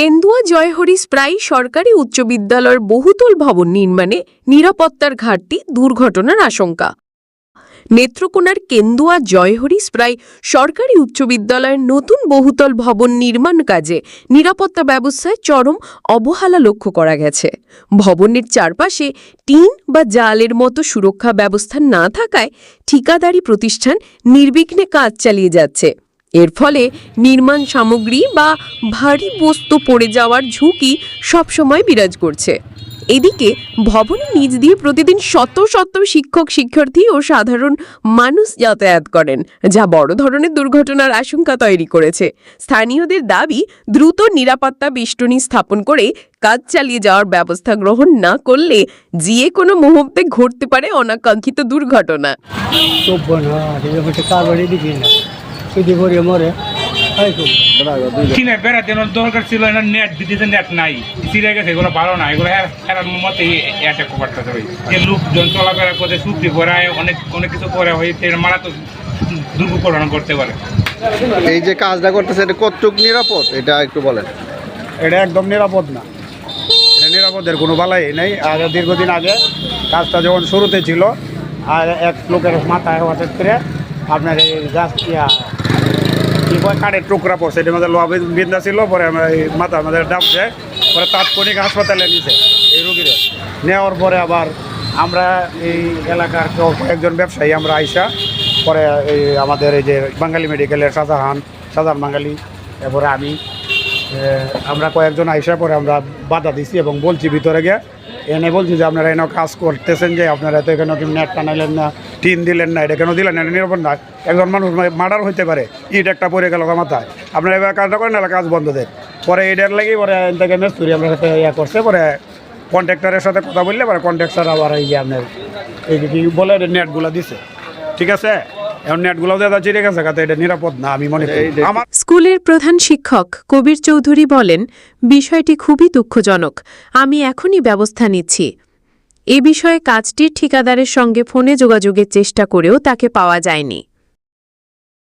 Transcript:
কেন্দুয়া জয়হরিস প্রায় সরকারি উচ্চ বিদ্যালয়ের বহুতল ভবন নির্মাণে নিরাপত্তার ঘাটতি দুর্ঘটনার আশঙ্কা। নেত্রকোনার কেন্দুয়া জয়হরিস প্রায় সরকারি উচ্চ বিদ্যালয়ের নতুন বহুতল ভবন নির্মাণ কাজে নিরাপত্তা ব্যবস্থায় চরম অবহেলা লক্ষ্য করা গেছে। ভবনের চারপাশে টিন বা জালের মতো সুরক্ষা ব্যবস্থা না থাকায় ঠিকাদারি প্রতিষ্ঠান নির্বিঘ্নে কাজ চালিয়ে যাচ্ছে। এর ফলে নির্মাণ সামগ্রী বা ভারী বস্তু পড়ে যাওয়ার ঝুঁকি সবসময় বিরাজ করছে। এদিকে ভবনের নিচ দিয়ে প্রতিদিন শত শত শিক্ষক, শিক্ষার্থী ও সাধারণ মানুষ যাতায়াত করেন, যা বড় ধরনের দুর্ঘটনার আশঙ্কা তৈরি করেছে। স্থানীয়দের দাবি, দ্রুত নিরাপত্তা বেষ্টনী স্থাপন করে কাজ চালিয়ে যাওয়ার ব্যবস্থা গ্রহণ না করলে যে কোনো মুহূর্তে ঘটতে পারে অনাকাঙ্ক্ষিত দুর্ঘটনা। বসে কার করে মরে তো। বেড়া দরকার ছিল না নেট দিতে নেট নাই। চিড়ে গেছে এগুলো ভালো না এগুলো হের- হেরার মতে অ্যাটাক করতে হবে। যে লোকজন চলাফেরা করতে চুক্তি করায় অনেক অনেক কিছু করে হয় এর মারাত্মক দুর্ঘটনা করতে পারে। এই যে কাজটা করতেছে এটা কতটুক নিরাপদ? এটা একটু বলেন। এটা একদম নিরাপদ না। এটা নিরাপদের কোনো বালাই নেই। আর দীর্ঘদিন আগে কাজটা যখন শুরুতে ছিল আর এক লোকের মাথায় হঠাৎ ক্ষেত্রে আপনার এই গাছ কাঠের টুকরা পড়ছে, এটার মধ্যে বিন- বিন্দা ছিল, পরে আমরা এই মাথা আমাদের ডাব পরে তাৎক্ষণিক হাসপাতালে নিছে এই রুগীরা। নেওয়ার পরে আবার আমরা এই এলাকার একজন ব্যবসায়ী আমরা আইসা, পরে এই আমাদের এই যে বাঙালি মেডিকেলের শাহজাহান শাহজাহান বাঙালি, এরপরে আমি আমরা কয়েকজন আইসা পরে আমরা বাধা দিছি এবং বলছি ভিতরে গিয়ে। এনে বলছি যে আপনারা এনে কাজ করতেছেন যে, আপনারা তো এখানে নেট টানাইলেন না, টিন দিলেন না, এটা কেন দিলেন না? নিরাপদ না। একজন মানুষ মার্ডার হইতে পারে, ইট একটা পড়ে গেল মাথায়। আপনারা এবার কাজটা করেন না কাজ বন্ধ দেন। পরে এটার লাগি পরে এখান থেকে মেস্তুরি আমরা সাথে ইয়ে করছে, পরে কন্ট্রাক্টরের সাথে কথা বললে, পরে কন্ট্রাক্টর আবার এই যে আপনার এই বলে, নেটগুলো দিছে। ঠিক আছে? এখন নেটগুলো দেওয়া চিড়ে গেছে কাতে এটা নিরাপদ না আমি মনে করি। আমার স্কুলের প্রধান শিক্ষক কবির চৌধুরী বলেন বিষয়টি খুবই দুঃখজনক আমি এখনই ব্যবস্থা নিচ্ছি। এ বিষয়ে কাজটির ঠিকাদারের সঙ্গে ফোনে যোগাযোগের চেষ্টা করেও তাকে পাওয়া যায়নি।